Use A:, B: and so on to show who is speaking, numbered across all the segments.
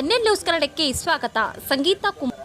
A: NL news ಕನ್ನಡಕ್ಕೆ ಸ್ವಾಗತ. ಸಂಗೀತ ಕುಮಾರ್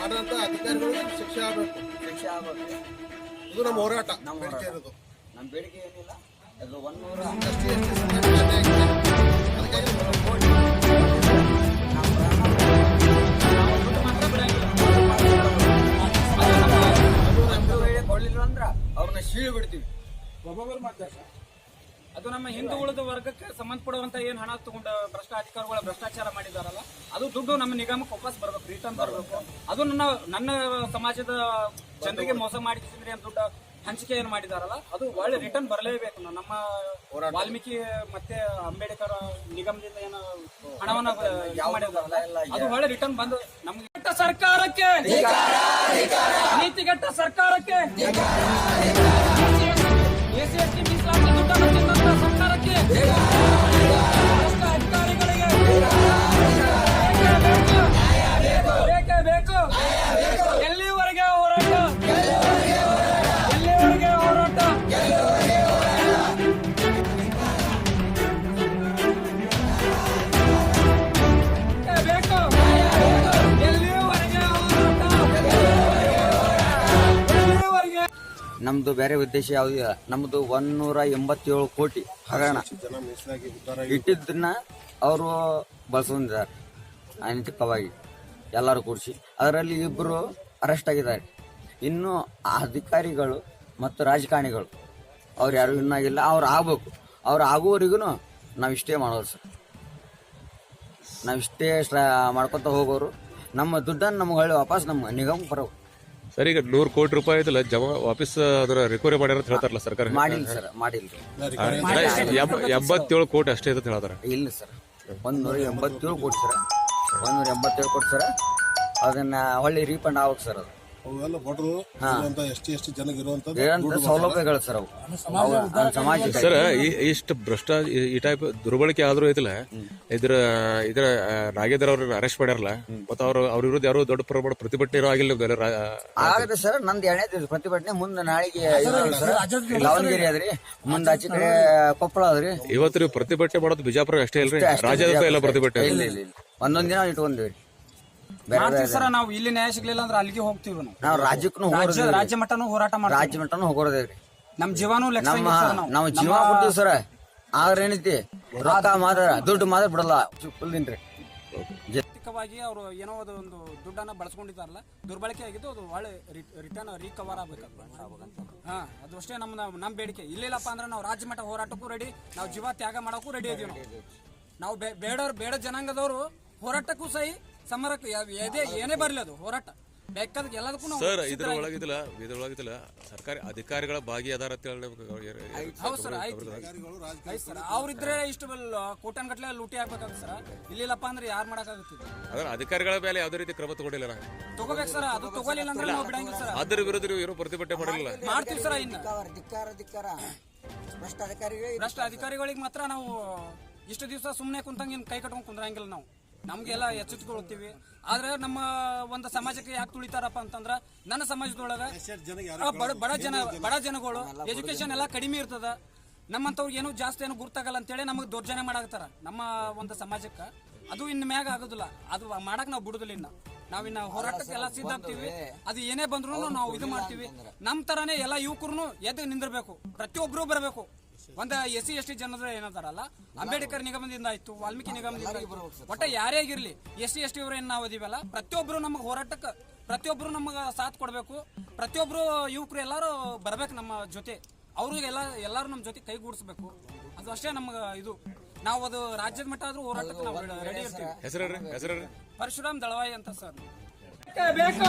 B: ಮಾಡಿದಂತ ಅಧಿಕಾರಿಗಳಿಗೆ ಶಿಕ್ಷೆ ಆಗಬೇಕು.
C: ಶಿಕ್ಷೆ ಆಗಬೇಕು.
B: ಇದು ನಮ್ಮ ಹೋರಾಟ.
C: ನಮ್ಮ
B: ಬೇಡಿಕೆ ಇರೋದು.
C: ನಮ್ಮ ಬೇಡಿಕೆ ಏನಿಲ್ಲ. ಅದು ಒಂದೂರ
B: ಎಸ್ ಟಿ ಎಸ್ ಟಿ
C: ಕೊಡ್ಲಿಲ್ಲ ಅಂದ್ರ ಅವ್ರನ್ನ ಶೀಳು ಬಿಡ್ತೀವಿ
D: ಅದು ನಮ್ಮ ಹಿಂದೂ ಉಳಿದ ವರ್ಗಕ್ಕೆ ಸಂಬಂಧಪಡುವಂತ ಏನ್ ಹಣ ತಗೊಂಡ ಭ್ರಷ್ಟ ಅಧಿಕಾರಿಗಳ ಭ್ರಷ್ಟಾಚಾರ ಮಾಡಿದಾರಲ್ಲ ಅದು ದುಡ್ಡು ನಮ್ಮ ನಿಗಮಕ್ಕೆ ವಾಪಸ್ ಬರ್ಬೇಕು ರಿಟರ್ನ್ ಬರ್ಬೇಕು. ಅದು ನನ್ನ ನನ್ನ ಸಮಾಜದ ಜನರಿಗೆ ಮೋಸ ಮಾಡಿದ್ರೆ ಏನ್ ದುಡ್ಡು ಹಂಚಿಕೆ ಏನ್ ಮಾಡಿದಾರಲ್ಲ ಅದು ಒಳ್ಳೆ ರಿಟರ್ನ್ ಬರಲೇಬೇಕು. ನಮ್ಮ ವಾಲ್ಮೀಕಿ ಮತ್ತೆ ಅಂಬೇಡ್ಕರ್ ನಿಗಮದಿಂದ ಏನು ಹಣವನ್ನ ಯಾವ ಮಾಡಿದಾರಲ್ಲ ಅದು ಒಳ್ಳೆ ರಿಟರ್ನ್ ಬಂದು ನಮ್ಗೆ ಸರ್ಕಾರಕ್ಕೆ ನೀತಿಗೆಟ್ಟ ಸರ್ಕಾರಕ್ಕೆ ಸರ್ಕಾರಕ್ಕೆ. ಅಧಿಕಾರಿಗಳಿಗೆ
C: ನಮ್ದು ಬೇರೆ ಉದ್ದೇಶ ಯಾವ್ದು ನಮ್ದು ಒಂದೂರ ಎಂಬತ್ತೇಳು ಕೋಟಿ ಹಗರಣ. ಇಟ್ಟಿದ್ದನ್ನ ಅವರು ಬಳಸ್ಕೊಂಡಿದ್ದಾರೆ. ಅನೈತಿಕವಾಗಿ ಎಲ್ಲರೂ ಕೂಡಿಸಿ. ಅದರಲ್ಲಿ ಇಬ್ಬರು ಅರೆಸ್ಟ್ ಆಗಿದ್ದಾರೆ. ಇನ್ನು ಅಧಿಕಾರಿಗಳು ಮತ್ತು ರಾಜಕಾರಣಿಗಳು, ಅವ್ರು ಯಾರು ಇನ್ನಾಗಿಲ್ಲ ಅವ್ರು ಆಗ್ಬೇಕು. ಅವ್ರು ಆಗುವವರಿಗೂ ನಾವು ಇಷ್ಟೇ ಮಾಡೋದು ಸರ್. ನಾವು ಇಷ್ಟೇ ಶ್ರ- ಮಾಡ್ಕೊತ ಹೋಗೋರು. ನಮ್ಮ ದುಡ್ಡನ್ನು ನಮ್ಗೆ ಹೊಳ್ಳಿ ವಾಪಸ್ ನಮ್ಮ ನಿಗಮ ಬರೋದು
E: ಸರ್ ಈಗ ನೂರು ಕೋಟಿ ರೂಪಾಯಿ ಇದಲ್ಲ ಜಮಾ ವಾಪಸ್ ಅದರ ರಿಕವರಿ ಮಾಡ್ಯಾರ ಅಂತ ಹೇಳ್ತಾರಲ್ಲ ಸರ್ಕಾರ?
C: ಮಾಡಿಲ್ಲ ಸರ್ ಮಾಡಿಲ್ಲ.
E: ಎಂಬತ್ತೇಳು ಕೋಟಿ ಅಷ್ಟೇ ಅಂತ ಹೇಳ್ತಾರೆ.
C: ಇಲ್ಲ ಸರ್ ಒಂದೂರ ಎಂಬತ್ತೇಳು ಕೋಟಿ ಸರ್ ಒಂದೂರ ಎಂಬತ್ತೇಳು ಕೋಟಿ ಸರ್ ಅದನ್ನ ಹೊಳ್ಳಿ ರೀಫಂಡ್ ಆಗ್ಬೇಕು ಸರ್ ಅದು.
B: ಅವೆಲ್ಲ ಬಡವರು ಇರುವಂತ ಎಸ್ ಟಿ ಎಸ್ ಟಿ ಜನಗೆ
C: ಸೌಲಭ್ಯಗಳು ಸರ್ ಅವು. ನಮ್ಮ
E: ಸರ್ ಇಷ್ಟು ಭ್ರಷ್ಟ ಈ- ಟೈಪ್ ದುರ್ಬಳಕೆ ಆದ್ರೂ ಐತಿಲ್ಲ ಇದ್ರ ಇದ್ರ ನಾಗೇಂದ್ರ ಅವ್ರನ್ನ ಅರೆಸ್ಟ್ ಮಾಡ್ಯಾರಲ್ಲ ಮತ್ತ ಅವ್ರ ಅವ್ರ ವಿರುದ್ಧ ಯಾರು ದೊಡ್ಡ ಪ್ರಮಾಣ ಪ್ರತಿಭಟನೆ ಇರೋ ಆಗಿಲ್ಲ
C: ಆಗದೆ ಸರ್ ನಂದು ಎಣ್ಣೆ ಪ್ರತಿಭಟನೆ ಮುಂದೆ ನಾಳೆಗೆ ದಾವಣಗೆರೆ ಅದ್ರಿ ಮುಂದೆ ಆಚೆ ಕಡೆ ಕೊಪ್ಪಳ ಆದ್ರಿ.
E: ಇವತ್ತು ನೀವು ಪ್ರತಿಭಟನೆ ಮಾಡೋದು ಬಿಜಾಪುರ ಅಷ್ಟೇ ಇಲ್ರಿ ರಾಜ್ಯದ ಎಲ್ಲ ಪ್ರತಿಭಟನೆ.
C: ಇಲ್ಲ ಇಲ್ಲ ಇಲ್ಲ. ಒಂದೊಂದ್ ದಿನ ಇಟ್ಕೊಂಡ್ವಿ.
D: ಮಾಡ್ತೀವಿ ಸರ್ ನಾವು ಇಲ್ಲಿ ನ್ಯಾಯ ಸಿಗ್ಲಿಲ್ಲ ಅಂದ್ರೆ ಅಲ್ಲಿಗೆ ಹೋಗ್ತೀವಿ ನಾವು.
C: ನಾವು ರಾಜ್ಯಕ್ಕೂ
D: ರಾಜ್ಯ ಮಟ್ಟನೂ ಹೋರಾಟ ಮಾಡ್ತೀವಿ.
C: ರಾಜ್ಯ ಮಟ್ಟನು ಹೋಗೋದೇವ್ರಿ
D: ನಮ್ ಜೀವನೂ ಲೆಕ್ಕ
C: ನಮ್ಮ
D: ನಾವು.
C: ನಾವು ಜೀವ ಕೊಡ್ತೀವಿ ಸರ್. ಆದ್ರೆ ಏನೈತಿ? ರೊಕ್ಕ ಮಾತ್ರ ದುಡ್ಡು ಮಾತ್ರ ಬಿಡಲ್ಲ. ಫುಲ್ ದಿನ್ರಿ
D: ಆರ್ಥಿಕವಾಗಿ ಅವರು ಏನೋ ಅದು ಒಂದು ದುಡ್ಡನ್ನ ಬಳಸ್ಕೊಂಡಿದ್ದಾರಲ್ಲ ದುರ್ಬಳಕೆ ಆಗಿದ್ದು ಅದು ಒಳ್ಳೆ ರಿಟರ್ನ್ ರಿಕವರ್ ಆಗ್ಬೇಕು ಹಾ ಅದು ಅಷ್ಟೇ ನಮ್ಮ ನಮ್ಮ ಬೇಡಿಕೆ. ಇಲ್ಲಿಲ್ಲಪ್ಪ ಅಂದ್ರೆ ನಾವು ರಾಜ್ಯ ಮಟ್ಟ ಹೋರಾಟಕ್ಕೂ ರೆಡಿ ನಾವು ಜೀವ ತ್ಯಾಗ ಮಾಡೋಕ್ಕೂ ರೆಡಿ ಇದೀವಿ ನಾವು. ನಾವು ಬೇ- ಬೇಡವ್ರು ಬೇಡ ಜನಾಂಗದವರು ಹೋರಾಟಕ್ಕೂ ಸಹಿ ಸಮರಕ್ಕೆ ಯಾವ- ಎದೆ ಏನೇ ಬರಲಿ ಅದು ಹೋರಾಟ. ಬೇಕಾದ ಎಲ್ಲದಕ್ಕೂ ನಾವು
E: ಸರ್
D: ಸಿದ್ಧರಾಗಿ-
E: ಇದ್ರೊಳಗಿದಿಲ್ಲ ಇದ್ರೊಳಗಿದಿಲ್ಲ ಸರ್ಕಾರಿ ಅಧಿಕಾರಿಗಳ ಭಾಗಿ ಅದಾರ ಅಂತ ಹೇಳಿ ನಮ್ಗೆ
D: ಹೌದು ಸರ್ ಆಯ್ತು. ಆಯ್ತು ಸರ್ ಅವ್ರಿದ್ರೆ ಇಷ್ಟು ಕೋಟನ್ ಗಟ್ಲೆ ಲೂಟಿ ಆಗ್ಬೇಕಾಗುತ್ತೆ ಸರ್. ಇಲ್ಲಿಲ್ಲಪ್ಪ ಅಂದ್ರೆ ಯಾರು ಮಾಡಕ್ಕಾಗುತ್ತೆ?
E: ಅದ್ರ ಅಧಿಕಾರಿಗಳ ಮೇಲೆ ಯಾವುದೇ ರೀತಿ ಕ್ರಮ ತಗೊಂಡಿಲ್ಲ ನಾ.
D: ತಗೋಬೇಕು ಸರ್ ಅದು ತಗೋಲಿಲ್ಲ ಅಂದ್ರೆ ನಾವು ಬಿಡಂಗಿಲ್ಲ ಸರ್.
E: ಅದ್ರ ವಿರುದ್ಧ ನೀವು ಏನೋ ಪ್ರತಿಭಟನೆ ಮಾಡಿಲ್ಲ.
D: ಮಾಡ್ತೀವಿ ಸರ್ ಇನ್ನು.
C: ಧಿಕ್ಕಾರ ಧಿಕ್ಕಾರ ಭ್ರಷ್ಟ ಅಧಿಕಾರಿಗಳೇ
D: ಭ್ರಷ್ಟ ಅಧಿಕಾರಿಗಳಿಗೆ ಮಾತ್ರ ನಾವು ಇಷ್ಟು ದಿವಸ ಸುಮ್ಮನೆ ಕುಂತಂಗೆ ಇನ್ನು ಕೈ ಕಟ್ಕೊಂಡು ಕುಂದ್ರಂಗಿಲ್ಲ ನಾವು. ನಮ್ಗೆಲ್ಲ ಎಚ್ಚೆತ್ಕೊಳ್ತೀವಿ ಆದ್ರೆ ನಮ್ಮ ಒಂದು ಸಮಾಜಕ್ಕೆ ಯಾಕೆ ತುಳಿತಾರಪ್ಪ ಅಂತಂದ್ರ ನನ್ನ ಸಮಾಜದೊಳಗ ಬಡ ಜನ ಬಡ ಜನಗಳು ಎಜುಕೇಶನ್ ಎಲ್ಲ ಕಡಿಮೆ ಇರ್ತದ. ನಮ್ಮಂತವ್ರಿಗೆ ಏನು ಜಾಸ್ತಿ ಏನು ಗುರ್ತಾಗಲ್ಲ ಅಂತೇಳಿ ನಮಗೆ ದೌರ್ಜನ್ಯ ಮಾಡಾಕತ್ತಾರ. ನಮ್ಮ ಒಂದು ಸಮಾಜಕ್ಕೆ ಅದು ಇನ್ನು ಮ್ಯಾಗ ಆಗೋದಿಲ್ಲ. ಅದು ಮಾಡಕ್ ನಾವು ಬಿಡುದಿಲ್ಲ ಇನ್ನ. ನಾವಿನ್ನ ಹೋರಾಟಕ್ಕೆ ಎಲ್ಲ ಸಿದ್ಧ ಆಗ್ತೀವಿ ಅದು ಏನೇ ಬಂದ್ರು ನಾವು ಇದು ಮಾಡ್ತೀವಿ. ನಮ್ ತರಾನೇ ಎಲ್ಲ ಯುವಕರು ಎದ್ದು ನಿಂದಿರ್ಬೇಕು. ಪ್ರತಿಯೊಬ್ರು ಬರಬೇಕು. ಒಂದ ಎಸ್ ಸಿ ಎಸ್ ಟಿ ಜನರ ಏನಂತಾರಲ್ಲ ಅಂಬೇಡ್ಕರ್ ನಿಗಮದಿಂದ ಆಯ್ತು ವಾಲ್ಮೀಕಿ ನಿಗಮದಿಂದ ಆಯ್ತು. ಒಟ್ಟ ಯಾರೇ ಆಗಿರ್ಲಿ ಎಸ್ ಸಿ ಎಸ್ ಟಿ ಏನ್ ನಾವು ಇದೀವಲ್ಲ ಪ್ರತಿಯೊಬ್ರು ನಮಗೆ ಹೋರಾಟಕ್ಕೆ ಪ್ರತಿಯೊಬ್ರು ನಮಗೆ ಸಾಥ್ ಕೊಡಬೇಕು ಪ್ರತಿಯೊಬ್ರು ಯುವಕರು ಎಲ್ಲರೂ ಬರ್ಬೇಕು ನಮ್ಮ ಜೊತೆ ಅವ್ರಿಗೆ ಎಲ್ಲ ಎಲ್ಲಾರು ನಮ್ಮ ಜೊತೆ ಕೈಗೂಡಿಸ್ಬೇಕು ಅದು ಅಷ್ಟೇ ನಮ್ಗೆ ಇದು ನಾವು ಅದು ರಾಜ್ಯದ ಮಟ್ಟ ಆದ್ರೂ ಹೋರಾಟಕ್ಕೆ ನಾವು ರೆಡಿ ಇರ್ತೀವಿ
E: ಹೆಸರ್ರಿ ಹೆಸರ್ರಿ
D: ಪರಶುರಾಮ್ ದಳವಾಯಿ ಅಂತ ಸರ್ ಬೇಕು?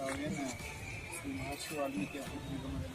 F: కావ్యాన్ని శ్రీ మహర్షి వాల్మీకి అభివృద్ధిమైన